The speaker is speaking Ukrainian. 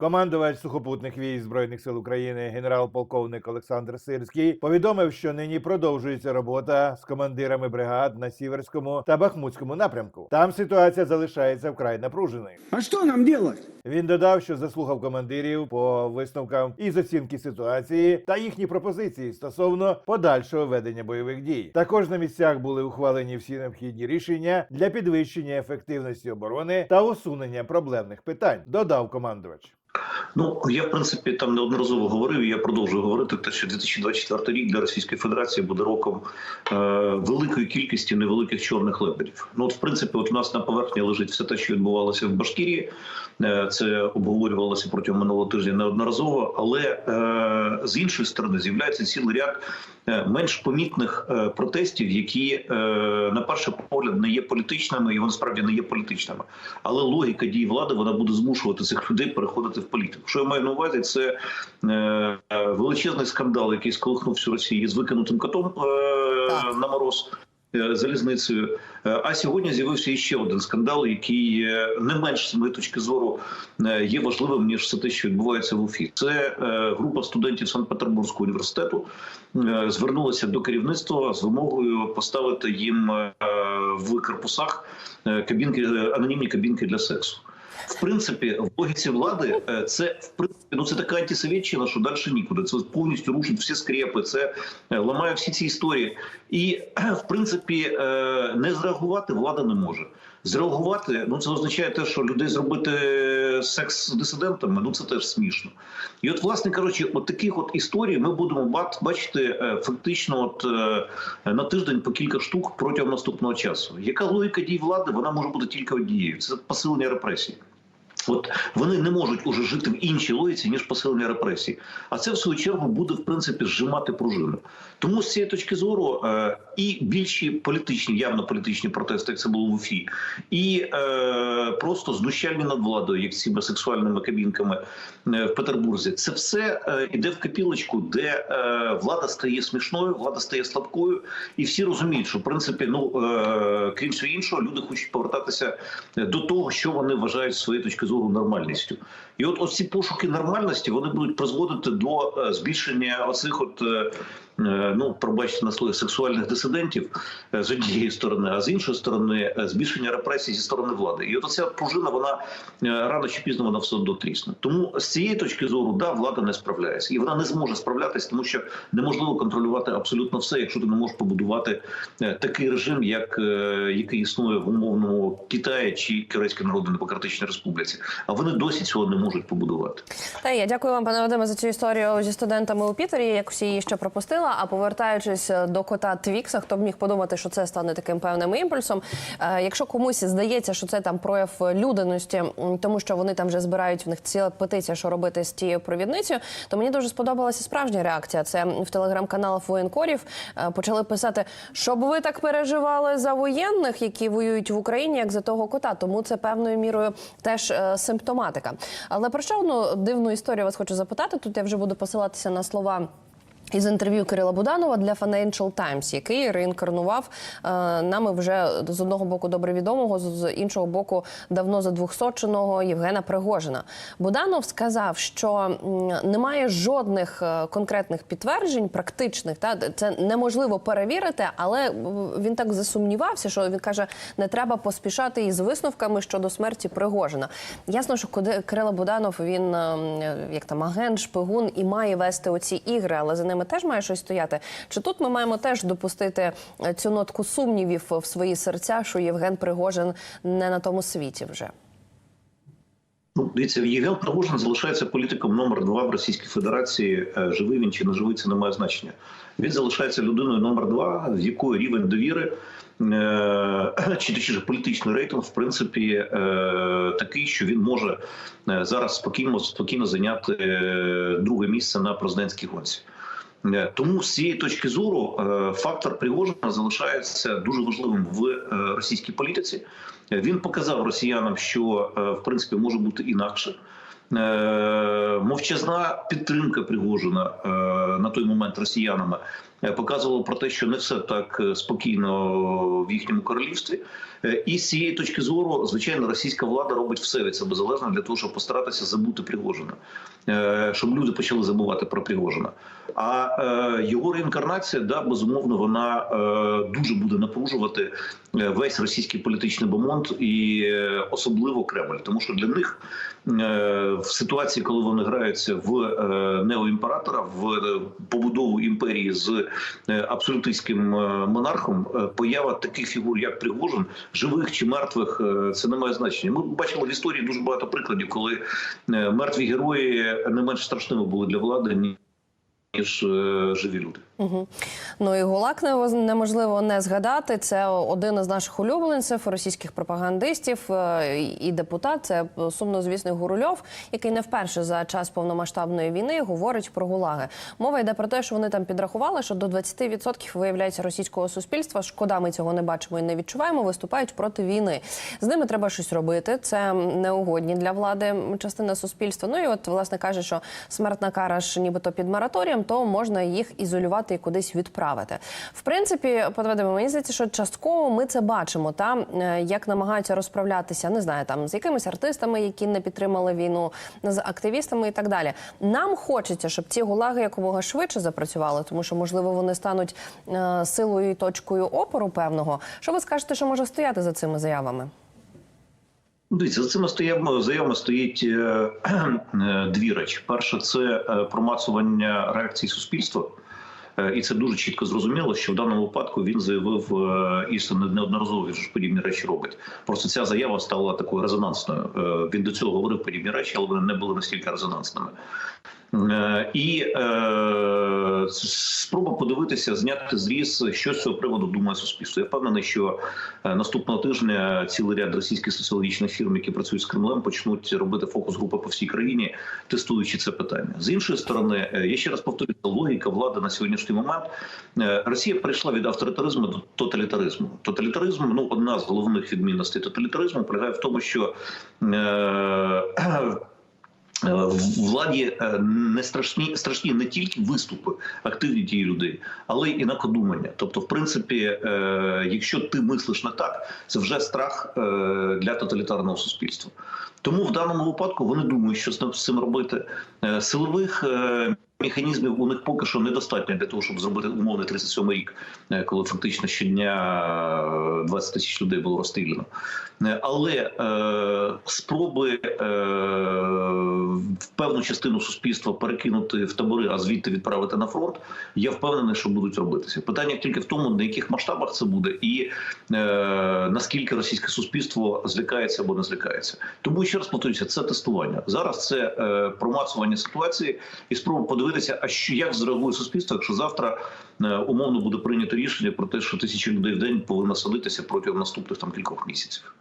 Командувач сухопутних військ збройних сил України генерал-полковник Олександр Сирський повідомив, що нині продовжується робота з командирами бригад на сіверському та бахмутському напрямку. Там ситуація залишається вкрай напруженою. А что нам делать? Він додав, що заслухав командирів по висновкам із оцінки ситуації та їхні пропозиції стосовно подальшого ведення бойових дій. Також на місцях були ухвалені всі необхідні рішення для підвищення ефективності оборони та усунення проблемних питань. Додав командувач. Ну я в принципі там неодноразово говорив. і Я продовжую говорити те, що 2024 рік для Російської Федерації буде роком е, великої кількості невеликих чорних лебедів. Ну от в принципі, от у нас на поверхні лежить все те, що відбувалося в Башкірії. Е, це обговорювалося протягом минулого тижня неодноразово. Але е, з іншої сторони з'являється цілий ряд е, менш помітних е, протестів, які е, на перший погляд не є політичними, і вони справді не є політичними. Але логіка дій влади вона буде змушувати цих людей переходити в політику. Що я маю на увазі, це е, величезний скандал, який сколихнув всю Росію з викинутим котом е, на мороз. е, Залізницею, а сьогодні з'явився іще один скандал, який не менш з моєї точки зору є важливим ніж все те, що відбувається в Уфі. Це група студентів Санкт-Петербурзького університету звернулася до керівництва з вимогою поставити їм в корпусах кабінки анонімні кабінки для сексу. В принципі, в логіці влади е, це в принципі ну це така антисовєтщина, що далі нікуди. Це повністю рушить всі скрепи, це е, ламає всі ці історії. І в принципі е, не зреагувати влада не може. Зреагувати, ну це означає те, що людей зробити секс з дисидентами, ну це теж смішно. І от, власне кажучи, от таких от історій ми будемо бачити е, фактично от е, на тиждень по кілька штук протягом наступного часу. Яка логіка дій влади? Вона може бути тільки однією: це посилення репресій. От вони не можуть уже жити в іншій логіці ніж посилення репресій. А це в свою чергу буде в принципі зжимати пружину. Тому з цієї точки зору е, і більші політичні, явно політичні протести, як це було в Уфі, і е, просто знущальні над владою, як цими сексуальними кабінками е, в Петербурзі. Це все е, іде в капілочку, де е, влада стає смішною, влада стає слабкою, і всі розуміють, що в принципі, ну е, крім всього іншого, люди хочуть повертатися до того, що вони вважають з своєї точки зору нормальністю. І от ось ці пошуки нормальності вони будуть призводити до е, збільшення оцих от. Е, Ну, пробачте на слові сексуальних дисидентів е, з однієї сторони, а з іншої сторони е, збільшення репресій зі сторони влади. І от ця пружина, вона рано чи пізно вона все одно трісне. Тому з цієї точки зору, да, влада не справляється, і вона не зможе справлятися, тому що неможливо контролювати абсолютно все, якщо ти не можеш побудувати такий режим, як який існує в умовному Китаї чи Корейській Народно-Демократичній Республіці. А вони досі цього не можуть побудувати. Та я дякую вам, пане Вадиме, за цю історію зі студентами у Пітері. Як всі її ще пропустила. А повертаючись до кота Твікса, хто б міг подумати, що це стане таким певним імпульсом. Е, якщо комусь здається, що це там прояв людяності, тому що вони там вже збирають в них ціла петиція, що робити з тією провідницею, то мені дуже сподобалася справжня реакція. Це в телеграм-каналах воєнкорів е, почали писати, щоб ви так переживали за воєнних, які воюють в Україні, як за того кота. Тому це певною мірою теж е, симптоматика. Але про ще одну дивну історію вас хочу запитати. Тут я вже буду посилатися на слова. Із інтерв'ю Кирила Буданова для Financial Times, який реінкарнував е, нами вже з одного боку добре відомого, з- іншого боку давно задвохсоченого Євгена Пригожина. Буданов сказав, що немає жодних е, конкретних підтверджень, практичних. Та це неможливо перевірити, але він так засумнівався, що він каже, не треба поспішати із висновками щодо смерті Пригожина. Ясно, що куди Кирило Буданов він е, як там агент, шпигун і має вести оці ігри, але за ними теж має щось стояти. Чи тут ми маємо теж допустити е, цю нотку сумнівів в свої серця, що Євген Пригожин не на тому світі вже? Ну, дивіться, Євген Пригожин залишається політиком номер два в Російській Федерації. Е, Живий він чи не живий, це не має значення. Він залишається людиною номер два, з якою рівень довіри. е, Чи точніше політичний рейтинг, в принципі, такий, що він може зараз спокійно спокійно зайняти друге місце на президентській гонці. Е, Тому з цієї точки зору е, фактор Пригожина залишається дуже важливим в е, російській політиці. Він показав росіянам, що в принципі може бути інакше. Мовчазна підтримка Пригожина на той момент росіянами показувало про те, що не все так е, спокійно в їхньому королівстві. Е, І з цієї точки зору, звичайно, російська влада робить все від себе залежне для того, щоб постаратися забути Пригожина, Е, щоб люди почали забувати про Пригожина. А е, його реінкарнація, да, безумовно, вона е, дуже буде напружувати е, весь російський політичний бомонд і е, особливо Кремль, тому що для них е, в ситуації, коли вони граються в е, неоімператора, в е, побудову імперії з е, абсолютистським е, монархом, е, поява таких фігур, як Пригожин, живих чи мертвих, е, це не має значення. Ми бачили в історії дуже багато прикладів, коли е, мертві герої не менш страшними були для влади ніж е, живі люди. Угу. Ну і Гулак не- неможливо не згадати. Це один із наших улюбленців, російських пропагандистів е, і депутат. Це сумнозвісний Гурульов, який не вперше за час повномасштабної війни говорить про гулаги. Мова йде про те, що вони там підрахували, що до 20% виявляється російського суспільства. Шкода, ми цього не бачимо і не відчуваємо. Виступають проти війни. З ними треба щось робити. Це неугодні для влади частина суспільства. Ну і от власне каже, що смертна кара ж нібито під мораторієм, то можна їх ізолювати і кудись відправити. В принципі, подведемо, мені здається, що частково ми це бачимо. Там як намагаються розправлятися, не знаю, там з якимись артистами, які не підтримали війну, з активістами і так далі. Нам хочеться, щоб ці гулаги якомога швидше запрацювали, тому що можливо вони стануть е, силою і точкою опору певного. Що ви скажете, що може стояти за цими заявами? Ну, Дивіться, за цими стоями заявами стоїть е, е, дві речі. Перше, це е, промацування реакції суспільства. Е, І це дуже чітко зрозуміло, що в даному випадку він заявив е, і неодноразово він ж подібні речі робить. Просто ця заява стала такою резонансною. Е, Він до цього говорив подібні речі, але вони не були настільки резонансними. Е, І е, спроба подивитися, зняти зріз, що з цього приводу думає суспільство. Я впевнений, що е, наступного тижня цілий ряд російських соціологічних фірм, які працюють з Кремлем, почнуть робити фокус групи по всій країні, тестуючи це питання. З іншої сторони, е, я ще раз повторюю, логіка влади на сьогоднішній момент. Росія перейшла від авторитаризму до тоталітаризму. Тоталітаризм ну одна з головних відмінностей тоталітаризму полягає в тому, що е, владі е, не страшні страшні не тільки виступи активні тієї людей, але й інакодумання. Тобто, в принципі, е, якщо ти мислиш не так, це вже страх е, для тоталітарного суспільства. Тому в даному випадку вони думають, що з цим робити. Е, Силових е, механізмів у них поки що недостатньо для того, щоб зробити умовний 37 рік, е, коли фактично щодня е, 20 тисяч людей було розстріляно. Е, Але е, спроби е, в певну частину суспільства перекинути в табори, а звідти відправити на фронт, я впевнений, що будуть робитися. Питання тільки в тому, на яких масштабах це буде, і е, наскільки російське суспільство злякається або не злякається. Тому ще раз повторюся, це тестування. Зараз це е, промацування ситуації і спроба подивитися, а що як зреагує суспільство, якщо завтра е, умовно буде прийнято рішення про те, що тисячі людей в день повинна садитися протягом наступних там кількох місяців.